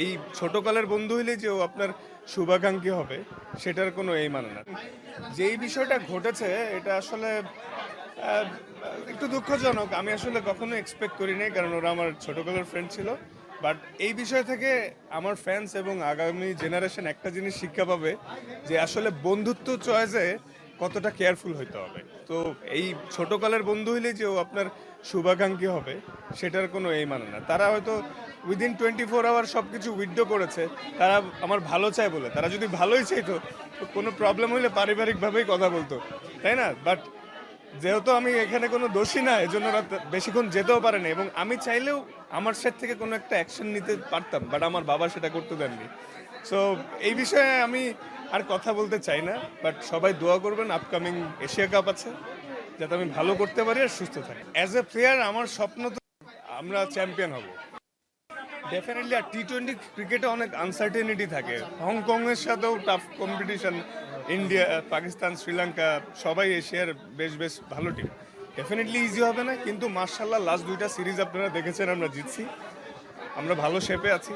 এই ছোটকালের বন্ধু হইলে যে ও আপনার শুভাকাঙ্ক্ষী হবে, সেটার কোনো এই মানে না। যেই বিষয়টা ঘটেছে, এটা আসলে একটু দুঃখজনক। আমি আসলে কখনো এক্সপেক্ট করি করিনি কারণ ওরা আমার ছোটকালের ফ্রেন্ড ছিল। বাট এই বিষয় থেকে আমার ফ্যান্স এবং আগামী জেনারেশন একটা জিনিস শিক্ষা পাবে যে আসলে বন্ধুত্ব চয়েসে কতটা কেয়ারফুল হইতে হবে। তো এই ছোটকালের বন্ধু হইলে যে ও আপনার শুভাকাঙ্ক্ষী হবে, সেটার কোনো এই মানে না। তারা হয়তো উইদিন টোয়েন্টি ফোর আওয়ার সব কিছু উইথড্র করেছে, তারা আমার ভালো চায় বলে। তারা যদি ভালোই চাইতো কোনো প্রবলেম হইলে পারিবারিকভাবেই কথা বলতো, তাই না? বাট যেহেতু আমি এখানে কোনো দোষী না, এজন্য ওরা বেশিক্ষণ যেতেও পারে না। এবং আমি চাইলেও আমার সাইড থেকে কোনো একটা অ্যাকশন নিতে পারতাম বাট আমার বাবা সেটা করতে দেননি। সো এই বিষয়ে আমি আর কথা বলতে চাই না বাট সবাই দোয়া করবেন আপকামিং এশিয়া কাপ আছে, যাতে আমি ভালো করতে পারি আর সুস্থ থাকি। অ্যাজ এ প্লেয়ার আমার স্বপ্ন তো আমরা চ্যাম্পিয়ন হব। ডেফিনেটলি আর টি টোয়েন্টি ক্রিকেটে অনেক আনসার্টেনিটি থাকে। হংকংয়ের সাথেও tough competition India Pakistan Sri Lanka সবাই এশিয়ার বেশ বেশ ভালো টিম ডেফিনেটলি ইজি হবে না, কিন্তু মার্শাল্লাহ লাস্ট দুইটা সিরিজ আপনারা দেখেছেন, আমরা জিতছি। আমরা ভালো শেপে আছি।